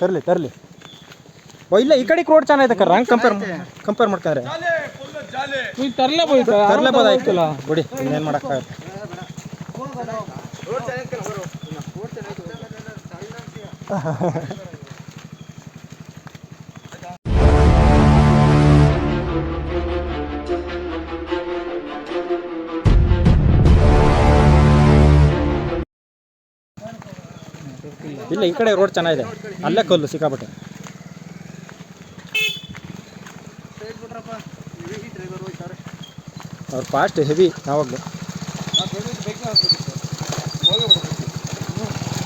ತರಲಿ ತರಲಿ ಓ ಇಲ್ಲ ಈ ಕಡೆ ರೋಡ್ ಚೆನ್ನಾಗಿದೆ ಕರ್ ಹಂಗೆ ಕಂಪೇರ್ ಕಂಪೇರ್ ಮಾಡ್ಕೊಂಡ್ರೆ ನೀವು ತರಲೇಬೋದು ತರಲೇಬೋದಾಯ್ತಲ್ಲ ಬಿಡಿ ಇನ್ನೇನು ಮಾಡೋಕ್ಕಾಗತ್ತೆ ಇಲ್ಲ ಈ ಕಡೆ ರೋಡ್ ಚೆನ್ನಾಗಿದೆ. ಅಲ್ಲೇ ಕಲ್ಲು ಸಿಕ್ಕಾಪಟ್ಟೆ. ಅವ್ರು ಫಾಸ್ಟ್ ಹೆವಿ ಯಾವಾಗಲೂ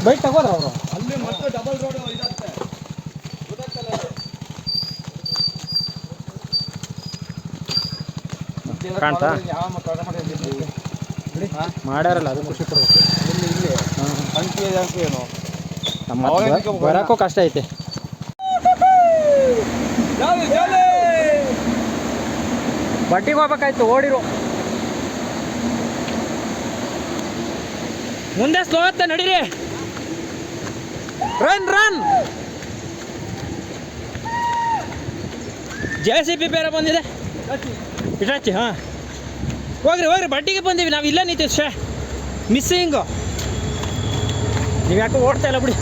ಬೈಕ್ ತಗೋದ್ರ ಅವರು? ಅಲ್ಲಿ ಮತ್ತೆ ಡಬಲ್ ರೋಡ್ ಕಾಣ್ತಾ ಮಾಡ್ಯಾರಲ್ಲ ಅದು ಖುಷಿ ಪಡ್ಬೇಕು. ಇಲ್ಲಿ ಇಲ್ಲಿ. ಹಾಂ ಅಂಕಿ ಅಂಕಿ ಏನು ನಮ್ಮ ಬ- ಬರೋಕ್ಕೂ ಕಷ್ಟ ಐತೆ. ಬಡ್ಡಿಗೆ ಹೋಗ್ಬೇಕಾಯ್ತು ಓಡಿರು. ಮುಂದೆ ಸ್ಲೋ ಆಗುತ್ತೆ ನಡೀರಿ. Run run J C B ಬೇರೆ ಬಂದಿದೆ. ಇಟಾಚಿ ಹಾಂ. ಹೋಗ್ರಿ ಹೋಗ್ರಿ ಬಡ್ಡಿಗೆ ಬಂದೀವಿ ನಾವು ಇಲ್ಲೇ ನಿಂತೀವಿ ಶೇ ಮಿಸ್ಸಿಂಗು ನೀವು ಯಾಕೋ ಓಡ್ತಾ ಇಲ್ಲ ಬಿಡಿ.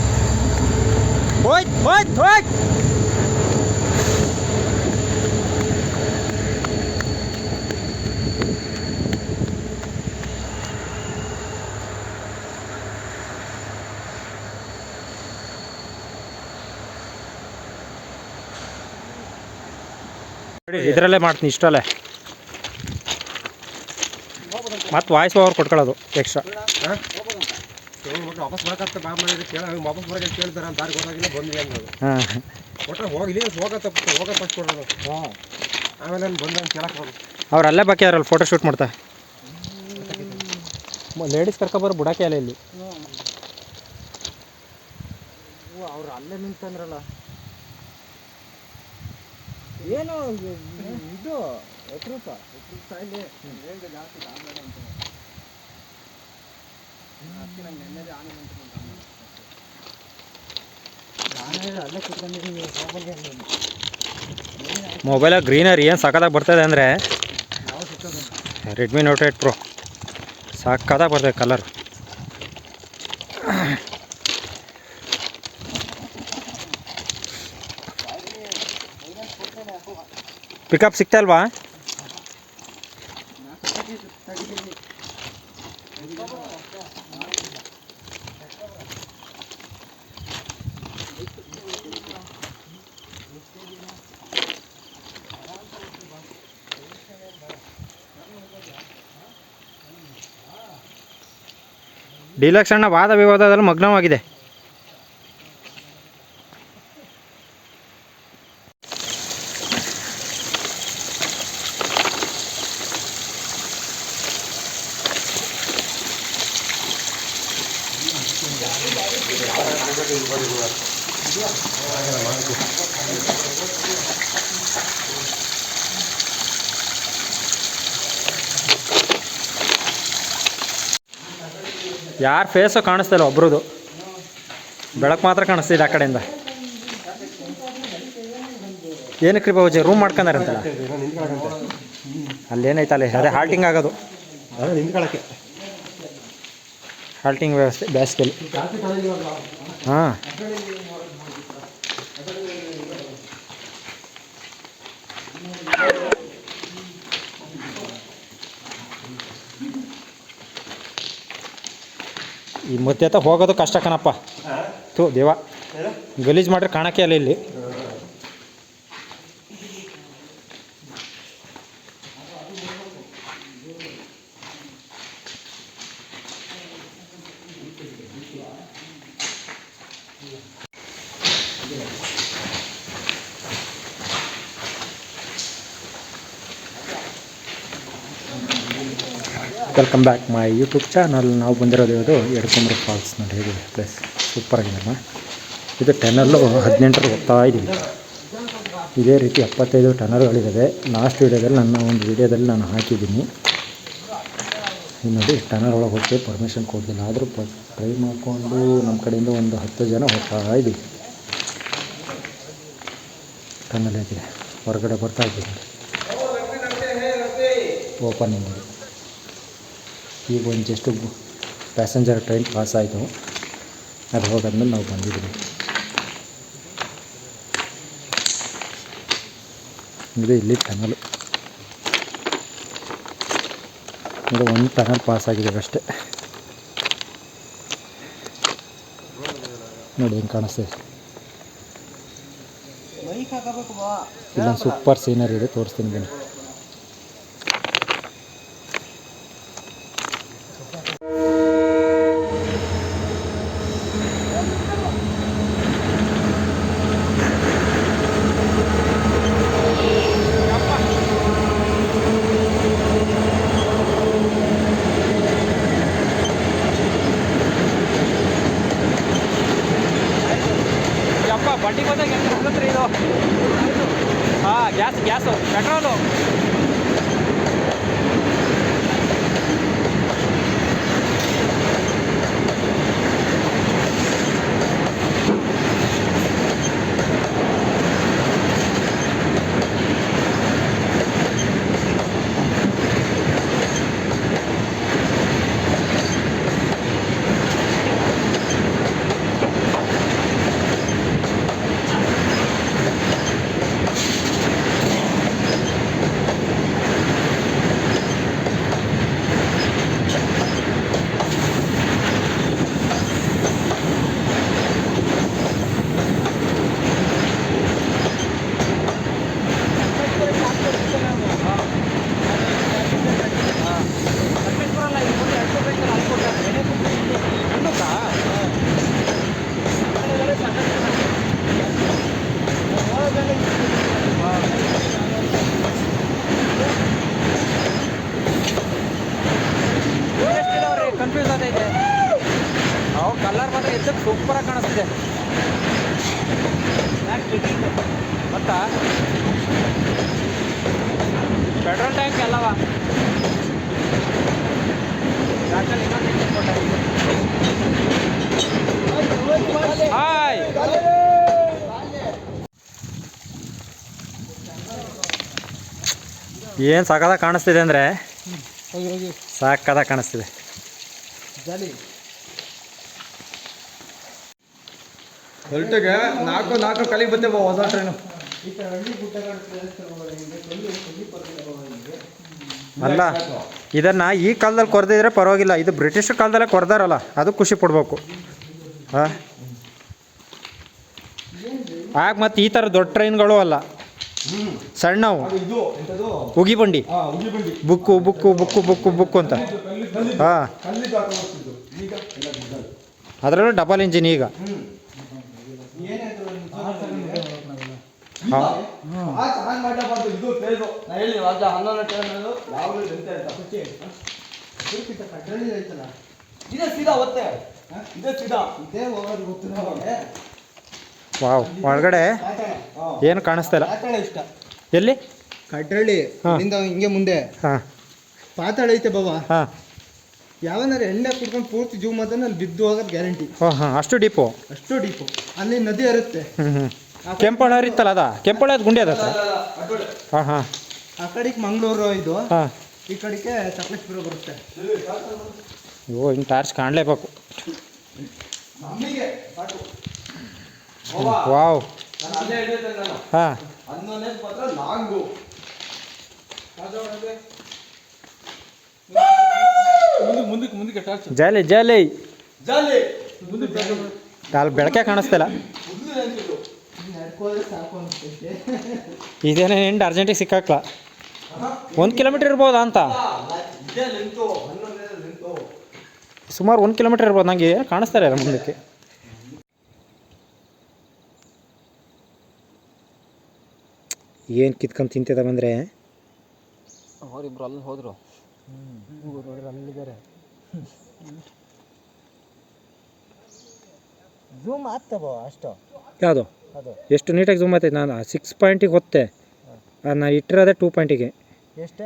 ಹೋಯ್ತು ಹೋಯ್ತು ಹೋಯ್ತು. ಇದರಲ್ಲೇ ಮಾಡ್ತೀನಿ ಇಷ್ಟಲ್ಲೇ. ಮತ್ತು ವಾಯ್ಸ್ ಓವರ್ ಕೊಟ್ಕೊಳ್ಳೋದು ಎಕ್ಸ್ಟ್ರಾ ವಾಪಸ್ ಬರಕತ್ತ ಬಾ ಮಾಡಿದ್ರೆ ಕೇಳ ವಾಪಸ್ ಬರಕ್ಕೆ ಕೇಳ್ತಾರೆ ಅಂತ ದಾರಿ ಗೊತ್ತಾಗಿಲ್ಲ ಬಂದ್ವಿ ಅನ್ನೋದು ಹಾಂ. ಒಟ್ಟ ಹೋಗಿ ಹೋಗತ್ತ ಹೋಗ ಫಸ್ಟ್ ಕೊಡೋದು. ಆಮೇಲೆ ನಾನು ಬಂದ ಕೇಳಕ್ಕೆ ಹೋಗೋದು ಅವ್ರು ಅಲ್ಲೇ ಬಾಕಿ ಅವ್ರಲ್ಲಿ ಫೋಟೋ ಶೂಟ್ ಮಾಡ್ತಾ. ಲೇಡೀಸ್ ಕರ್ಕೊಬರೋ ಬುಡಕ್ಕೆ ಅಲ್ಲ ಇಲ್ಲಿ. ಅವ್ರು ಅಲ್ಲೇ ನಿಂತಂದ್ರಲ್ಲ. ಏನು ಇದು ಎಕ್ರೂಪ. ಎಕ್ರೂಪ ಇಲ್ಲಿ. ಜಾಸ್ತಿ ಮೊಬೈಲಾಗ ಗ್ರೀನರಿ ಏನು ಸಕ್ಕತ್ತಾಗಿ ಬರ್ತದೆ ಅಂದರೆ ರೆಡ್ಮಿ ನೋಟ್ ಏಟ್ ಪ್ರೋ ಸಕ್ಕತ್ತಾಗಿ ಬರ್ತದೆ ಕಲರ್ ಪಿಕಪ್ ಸಿಗ್ತಾ ಇಲ್ವಾ? ಡೀಲಕ್ಸ್ ಅಣ್ಣ ವಾದ ವಿವಾದದಲ್ಲಿ ಮಗ್ನವಾಗಿದೆ. ಯಾರ ಫೇಸು ಕಾಣಿಸ್ತಿಲ್ಲ ಒಬ್ರದ್ದು ಬೆಳಕು ಮಾತ್ರ ಕಾಣಿಸ್ತಿದೆ ಆ ಕಡೆಯಿಂದ. ಏನಕ್ಕೆ ರೀ ಬಾಬುಜಿ ರೂಮ್ ಮಾಡ್ಕೊಂಡಾರಂತಲ್ಲ ಅಲ್ಲೇನೈತಲ್ಲ ಅದೇ ಹಾಲ್ಟಿಂಗ್ ಆಗೋದು. ಹಾಲ್ಟಿಂಗ್ ವ್ಯವಸ್ಥೆ, ಬೇಸಿಗೆಲಿ. ಹಾಂ. ಈ ಮುತ್ತೆತ್ತ ಹೋಗೋದು ಕಷ್ಟ ಕಣಪ್ಪ. ಥೂ ದೇವ. ಗಲೀಜು ಮಾಡ್ರೆ ಕಾಣಕ್ಕೆ ಅಲ್ಲ ಇಲ್ಲಿ. Welcome back my YouTube channel ನಾವು ಬಂದಿರೋದು ಇದು ಎಡ್ಕೊಂಬ್ರ ಫಾಲ್ಸ್ ನೋಡಿ ಹೇಗಿದೆ? ಪ್ಲೇಸ್ ಸೂಪರ್ ಆಗಿದೆ ಇದು ಟೆನಲ್ಲು ಹದಿನೆಂಟರ ಹೋಗ್ತಾ ಇದ್ದೀವಿ. ಇದೇ ರೀತಿ ಎಪ್ಪತ್ತೈದು ಟನಲ್ಗಳಿದ್ದಾವೆ ಲಾಸ್ಟ್ ವೀಡಿಯೋದಲ್ಲಿ ನನ್ನ ಒಂದು ವೀಡಿಯೋದಲ್ಲಿ ನಾನು ಹಾಕಿದ್ದೀನಿ. ಇದು ನೋಡಿ ಟನರ್ ಒಳಗೆ ಹೋಗ್ತೀವಿ ಪರ್ಮಿಷನ್ ಕೊಡಲಿಲ್ಲ ಆದರೂ ಪ ಟ್ರೈ ಮಾಡಿಕೊಂಡು ನಮ್ಮ ಕಡೆಯಿಂದ ಒಂದು ಹತ್ತು ಜನ ಹೋಗ್ತಾ ಇದ್ದೀವಿ. ಟನಲ್ ಇದೆ ಹೊರಗಡೆ ಬರ್ತಾ ಇದ್ದೀನಿ ಓಪನಿಂಗ್ ಈಗ ಒಂದು ಜಸ್ಟು ಪ್ಯಾಸೆಂಜರ್ ಟ್ರೈನ್ ಪಾಸ್ ಆಯಿತು ಅದು ಹೋಗಾದ್ಮೇಲೆ ನಾವು ಬಂದಿದ್ದೀವಿ ಇದು ಇಲ್ಲಿ ಟನಲ್ ಇದು ಒಂದು ಟನಲ್ ಪಾಸ್ ಆಗಿದೆ ಅಷ್ಟೇ. ನೋಡಿ ಹೆಂಗೆ ಕಾಣಿಸ್ತಿದೆ ಇಲ್ಲ ಸೂಪರ್ ಸೀನರಿ ಇದೆ ತೋರಿಸ್ತೀನಿ ಬನ್ನಿ. ಬಂಡಿ ಬಂದಾಗ ಹೆಂಗೆ ಇದು ಹಾಂ ಗ್ಯಾಸ್ ಗ್ಯಾಸು ಪೆಟ್ರೋಲು ಏನು ಸಾಕದ ಕಾಣಿಸ್ತಿದೆ ಅಂದರೆ? ಹೋಗಿ ಕಾಣಿಸ್ತಿದೆ. ಹೊರಟಗೆ ನಾಲ್ಕು ನಾಲ್ಕು ಕಲಿ ಬತ್ತೆ ಬಾ ಹೊಸ ಟ್ರೈನು ಅಲ್ಲ ಇದನ್ನ ಈ ಕಾಲದಲ್ಲಿ ಕೊರ್ದಿದ್ರೆ ಪರವಾಗಿಲ್ಲ. ಇದು ಬ್ರಿಟಿಷ್ ಕಾಲದಲ್ಲೇ ಕೊರ್ದಾರಲ್ಲ ಅದು ಖುಷಿ ಪಡ್ಬೇಕು. ಹಾಂ? ಆಗ ಮತ್ತೆ ಈ ಥರ ದೊಡ್ಡ ಟ್ರೈನ್ಗಳು ಅಲ್ಲ. ಸಣ್ಣವು. ಉಗಿ ಬಂಡಿ ಬುಕ್ಕು ಬುಕ್ಕು ಬುಕ್ಕು ಬುಕ್ಕು ಬುಕ್ಕು ಅಂತ. ಹಾಂ. ಅದರಲ್ಲೂ ಡಬಲ್ ಇಂಜಿನ್ ಈಗ ಹಾ. ಆ ಚೆನ್ನಾಗಿ ಮಾಡಬಾರ್ದು ಇದು ನಾ ಹೇಳಿ ರಾಜ ಹನ್ನೊಂದು ಯಾವಾಗಲೂ ಗಂಟೆ ಅಂತ. ಇದೇ ಸೀದಾ ಒತ್ತೆ ಇದೇ ಸೀದಾ. ಇದೇ ಹೋಗೋದು ಗೊತ್ತಿಲ್ಲ ಅವಾಗೆ ವಾವ್ ಒಳಗಡೆ ಏನು ಕಾಣಿಸ್ತಾ ಇಲ್ಲ. ಪಾತಾಳ ಇಷ್ಟ. ಎಲ್ಲಿ? ಕಡ್ರಳ್ಳಿ. ಇಲ್ಲಿಂದ ಹಿಂಗೆ ಮುಂದೆ. ಹಾಂ. ಪಾತಾಳ ಐತೆ ಬಾಬಾ ಹಾಂ. ಯಾವನಾರ ಎಣ್ಣೆ ಕುಡ್ಕೊಂಡು ಪೂರ್ತಿ ಜೂಮ್ ಅದನ್ನ ಅಲ್ಲಿ ಬಿದ್ದು ಹೋಗೋದು ಗ್ಯಾರಂಟಿ. ಹಾಂ ಹಾಂ ಅಷ್ಟು ಡೀಪು. ಅಷ್ಟು ಡೀಪು. ಅಲ್ಲಿ ನದಿ ಹರುತ್ತೆ. ಹ್ಞೂ ಹ್ಞೂ ಕೆಂಪಳ ಇತ್ತಲ್ಲ ಅದ? ಕೆಂಪಳ ಅದು ಗುಂಡಿ ಅದ ಹಾಂ ಹಾಂ. ಆ ಕಡೆಗೆ ಮಂಗಳೂರು ಇದು. ಹಾಂ. ಈ ಕಡೆಗೆ ಸಕಲೇಶ್ಪುರ ಬರುತ್ತೆ. ಅಯ್ಯೋ ಹಿಂಗೆ ಟಾರ್ಚ್ ಕಾಣಲೇಬೇಕು. ವಾವ್ ಹಾಂ ಮುಂದಕ್ಕೆ ಮುಂದಕ್ಕೆ ಟಾರ್ಚ್ ಜಾಲಿ ಜಾಲಿ. ಜಾಲಿ. ಅಲ್ಲಿ ಬೆಳಕೆ ಕಾಣಿಸ್ತಿಲ್ಲ. ಇದೇನೇ ಎಂಟು ಅರ್ಜೆಂಟಿಗೆ ಸಿಕ್ಕಾಕ್ಲ. ಒಂದು ಕಿಲೋಮೀಟ್ರ್ ಇರ್ಬೋದಾ ಅಂತ? ಸುಮಾರು ಒಂದು ಕಿಲೋಮೀಟ್ರ್ ಇರ್ಬೋದು ನನಗೆ ಕಾಣಿಸ್ತಾರೆ ಅಲ್ಲ ಮುಂದಕ್ಕೆ. ಏನು ಕಿತ್ಕೊಂಡು ತಿಂತಿದ ಅಂದರೆ ಅವರಿಬ್ರು ಅಲ್ಲಿ ಹೋದ್ರು. ಝೂಮ್ ಆಗ್ತವ ಅಷ್ಟು. ಯಾವುದು? ಎಷ್ಟು ನೀಟಾಗಿ ಜೂಮ್ ಆಯ್ತೈತೆ ನಾನು ಸಿಕ್ಸ್ ಪಾಯಿಂಟಿಗೆ ಹೊತ್ತೆ. ನಾನು ಇಟ್ಟಿರೋದೇ ಟೂ ಪಾಯಿಂಟಿಗೆ ಎಷ್ಟೇ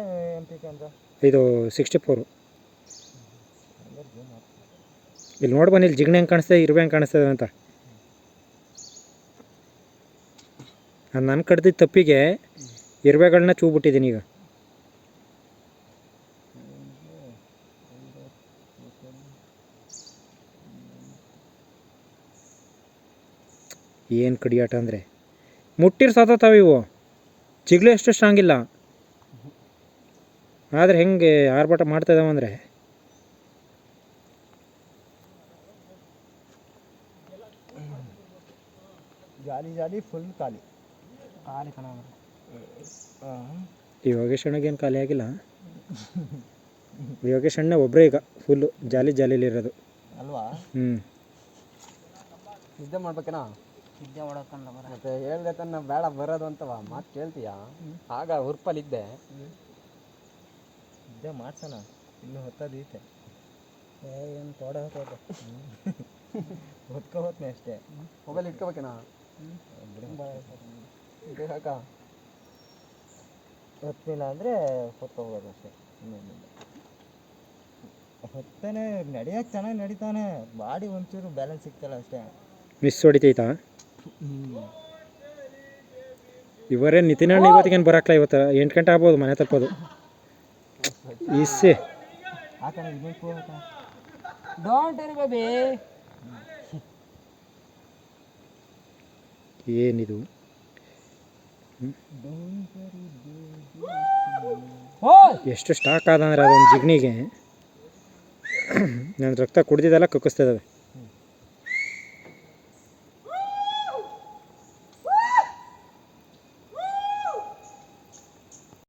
ಪಿ ಇದು ಸಿಕ್ಸ್ಟಿ ಫೋರು ಇಲ್ಲಿ ನೋಡಿ ಬನ್ನಿ ಇಲ್ಲಿ ಜಿಗಣೆ ಹೆಂಗೆ ಕಾಣಿಸ್ತದೆ ಇರುವೆ ಹೆಂಗೆ ಕಾಣಿಸ್ತದೆ ಅಂತ. ನಾನು ಕಡ್ದಿದ್ದ ತಪ್ಪಿಗೆ ಇರುವೆಗಳನ್ನ ಚೂಬಿಟ್ಟಿದ್ದೀನಿ ಈಗ. ಏನು ಕಡಿಯಾಟ ಅಂದರೆ? ಮುಟ್ಟಿರ್ ಸತ್ತತಾವ ಇವು. ಚಿಗ್ಲು ಎಷ್ಟು ಸ್ಟ್ರಾಂಗ್ ಇಲ್ಲ. ಆದರೆ ಹೆಂಗೆ ಆರ್ಭಟ ಮಾಡ್ತಾ ಇದಾವ ಅಂದರೆ? ಜಾಲಿ ಜಾಲಿ ಫುಲ್ ಖಾಲಿ. ಖಾಲಿ ಕಣ ಈ ಯೋಗೇಶ್ ಅಣ್ಣಗೇನು ಖಾಲಿ ಆಗಿಲ್ಲ? ಯೋಗೇಶ್ ಅಣ್ಣ ಒಬ್ಬರೇ ಈಗ ಫುಲ್ಲು ಜಾಲಿ ಜಾಲಿಲಿರೋದು ಅಲ್ವಾ? ಹ್ಞೂ ನಿದ್ದೆ ಮಾಡ್ಬೇಕೇನಾ? ನಿದ್ದೆ ಬರ. ಮತ್ತೆ ಹೇಳ್ದೆ ತನ್ನ ಬೇಡ ಬರೋದು ಅಂತವ ಮಾತು ಕೇಳ್ತೀಯ? ಆಗ ಉರ್ಪಲ್ಲಿದ್ದೆ ಇದ್ದೆ ಮಾಡ್ಸೋಣ ಇನ್ನು ಹೊತ್ತದೈತೆ ಏನು ತೋಡ ಹೊತ್ಕೊ ಹೋತ್ನೆ ಅಷ್ಟೇ. ಮೊಬೈಲ್ ಇಟ್ಕೋಬೇಕೇನಾ? ಹಾಕ ಹೊತ್ತಿಲ್ಲ ಅಂದರೆ ಹೊತ್ಕೋಬೋದು ಹೋಗೋದು ಅಷ್ಟೇ. ಇನ್ನೇನಿಲ್ಲ. ಹೊತ್ತಾನೆ ನಡೆಯೋಕೆ ಚೆನ್ನಾಗಿ ನಡೀತಾನೆ. ಬಾಡಿ ಒಂಚೂರು ಬ್ಯಾಲೆನ್ಸ್ ಸಿಗ್ತಲ್ಲ ಅಷ್ಟೇ. ಮಿಸ್ ಹೊಡಿತೈತಾ? ಇವರೇ ನಿತಿನ್ ಅಣ್ಣ ಇವತ್ತಿಗೇನು ಬರಕ್ಲ ಇವತ್ತು? ಎಂಟು ಗಂಟೆ ಆಗ್ಬೋದು ಮನೆ ತಪ್ಪೋದು ಬೇಬಿ ಏನಿದು? ಎಷ್ಟು ಸ್ಟಾಕ್ ಆದಂದ್ರೆ ಅದೊಂದು ಜಿಗ್ನಿಗೆ. ನನ್ನ ರಕ್ತ ಕುಡ್ದಿದ್ದೆಲ್ಲ ಕಕ್ಕಿಸ್ತಾ ಇದ್ದಾವೆ.